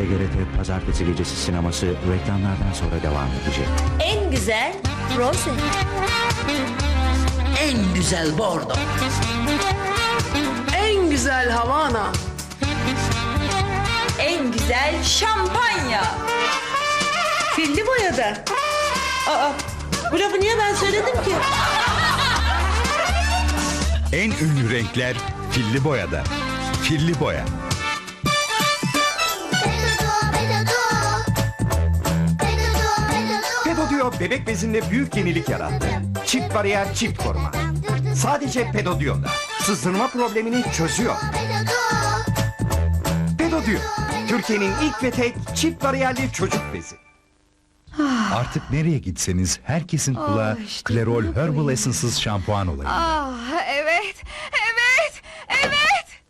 TGRT Pazartesi Gecesi sineması reklamlardan sonra devam edecek. En güzel rose. En güzel bordo. En güzel Havana. En güzel şampanya. Filli boyada. Aa, bu lafı niye ben söyledim ki? En ünlü renkler filli boyada. Filli boya. Pedodio bebek bezinde büyük yenilik yarattı. Çift bariyer çift koruma. Sadece Pedodio'da sızdırma problemini çözüyor. Pedodio, Türkiye'nin ilk ve tek çift bariyerli çocuk bezi. Artık nereye gitseniz herkesin kulağı Klerol Herbal Essences şampuan olayı. Ah evet, evet, evet.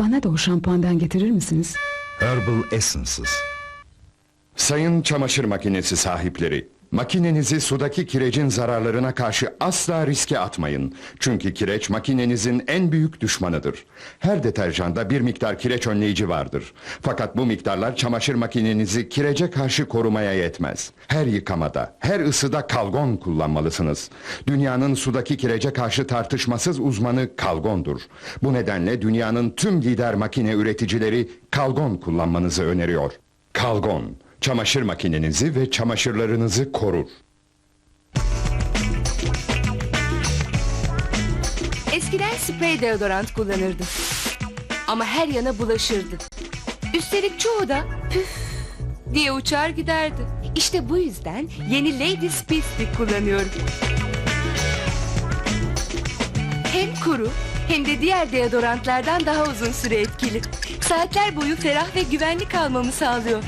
Bana da o şampuandan getirir misiniz? Herbal Essences. Sayın çamaşır makinesi sahipleri, makinenizi sudaki kirecin zararlarına karşı asla riske atmayın. Çünkü kireç makinenizin en büyük düşmanıdır. Her deterjanda bir miktar kireç önleyici vardır. Fakat bu miktarlar çamaşır makinenizi kirece karşı korumaya yetmez. Her yıkamada, her ısıda kalgon kullanmalısınız. Dünyanın sudaki kirece karşı tartışmasız uzmanı kalgondur. Bu nedenle dünyanın tüm lider makine üreticileri kalgon kullanmanızı öneriyor. Kalgon, çamaşır makinenizi ve çamaşırlarınızı korur. Eskiden sprey deodorant kullanırdım. Ama her yana bulaşırdı. Üstelik çoğu da püf diye uçar giderdi. İşte bu yüzden yeni Lady Speed Stick kullanıyorum. Hem kuru hem de diğer deodorantlardan daha uzun süre etkili. Saatler boyu ferah ve güvenli kalmamı sağlıyor.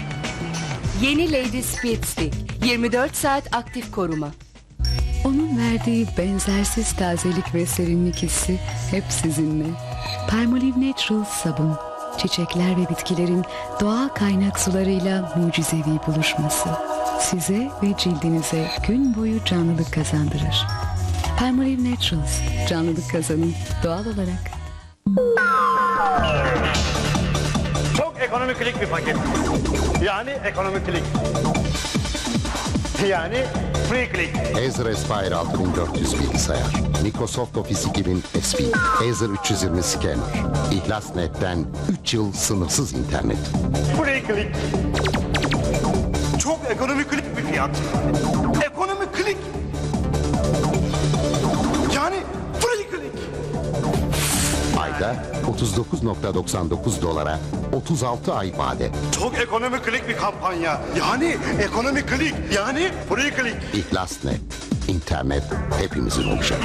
Yeni Lady Speed Stick 24 saat aktif koruma. Onun verdiği benzersiz tazelik ve serinlik hissi hep sizinle. Palmolive Natural sabun. Çiçekler ve bitkilerin doğal kaynak sularıyla mucizevi buluşması. Size ve cildinize gün boyu canlılık kazandırır. Palmolive Naturals. Canlılık kazanın doğal olarak. Çok ekonomik klik bir paket. Yani ekonomik klik. Yani free click. Acer Aspire 6400 bilgisayar. Microsoft Office 2000 SP. Acer 320 scanner. İhlas.net'ten 3 yıl sınırsız internet. Free click. Çok ekonomik klik bir fiyat. 39.99 dolara 36 ay vade. Çok ekonomik klik bir kampanya. Yani ekonomik klik. Yani free click. İhlas.net. İnternet hepimizin olacak.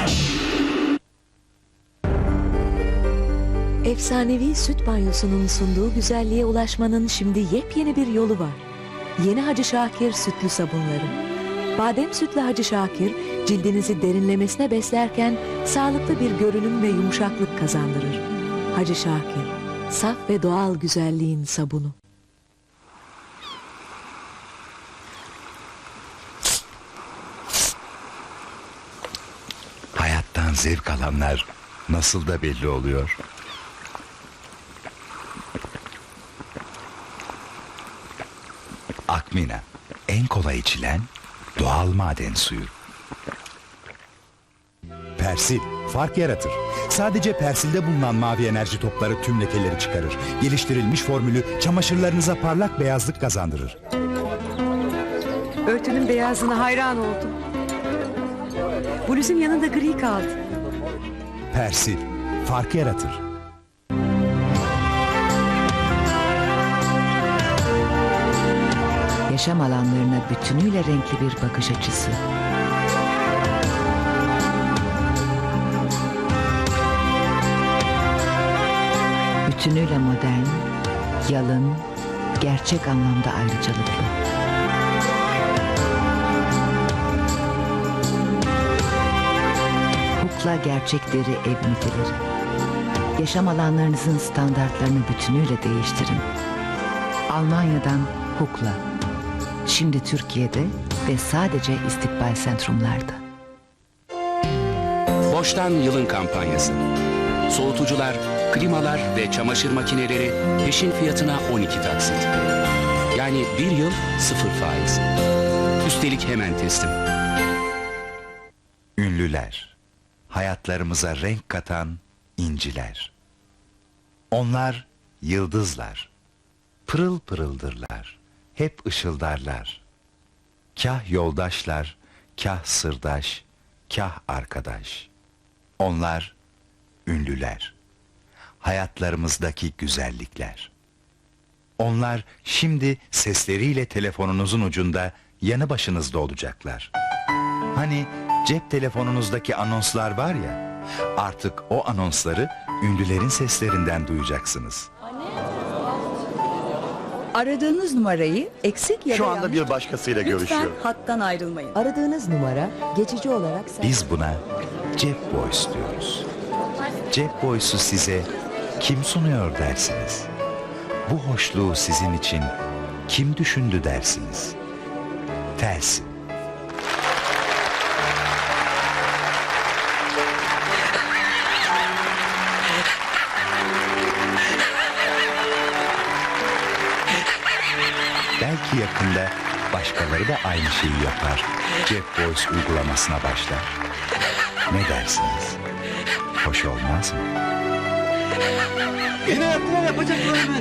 Efsanevi süt banyosunun sunduğu güzelliğe ulaşmanın şimdi yepyeni bir yolu var. Yeni Hacı Şakir sütlü sabunları. Badem sütlü Hacı Şakir cildinizi derinlemesine beslerken sağlıklı bir görünüm ve yumuşaklık kazandırır. Hacı Şakir, saf ve doğal güzelliğin sabunu. Hayattan zevk alanlar nasıl da belli oluyor. Akmina en kolay içilen doğal maden suyu. Persil fark yaratır. Sadece Persil'de bulunan mavi enerji topları tüm lekeleri çıkarır. Geliştirilmiş formülü çamaşırlarınıza parlak beyazlık kazandırır. Örtünün beyazına hayran oldum. Bluzun yanında gri kaldı. Persil fark yaratır. Yaşam alanlarına bütünüyle renkli bir bakış açısı. Bütünüyle modern, yalın, gerçek anlamda ayrıcalıklı. Hukla gerçek deri ev mitileri. Yaşam alanlarınızın standartlarını bütünüyle değiştirin. Almanya'dan Hukla. Şimdi Türkiye'de ve sadece istikbal sentrumlarda. Boştan Yılın kampanyası. Soğutucular klimalar ve çamaşır makineleri peşin fiyatına 12 taksit. Yani bir yıl sıfır faiz. Üstelik hemen teslim. Ünlüler. Hayatlarımıza renk katan inciler. Onlar yıldızlar. Pırıl pırıldırlar. Hep ışıldarlar. Kah yoldaşlar, kah sırdaş, kah arkadaş. Onlar ünlüler. Hayatlarımızdaki güzellikler. Onlar şimdi sesleriyle telefonunuzun ucunda yanı başınızda olacaklar. Hani cep telefonunuzdaki anonslar var ya, artık o anonsları ünlülerin seslerinden duyacaksınız. Aradığınız numarayı eksik ya Şu da anda yanlış- bir başkasıyla Lütfen görüşüyor. hattan ayrılmayın. Aradığınız numara geçici olarak Biz buna Cep Voice diyoruz. Cep Voice'u size kim sunuyor dersiniz? Bu hoşluğu sizin için kim düşündü dersiniz? Telsin. Belki yakında başkaları da aynı şeyi yapar. Cep Voice uygulamasına başlar. Ne dersiniz? Hoş olmaz mı? Yine yaptılar yapacaklar mı?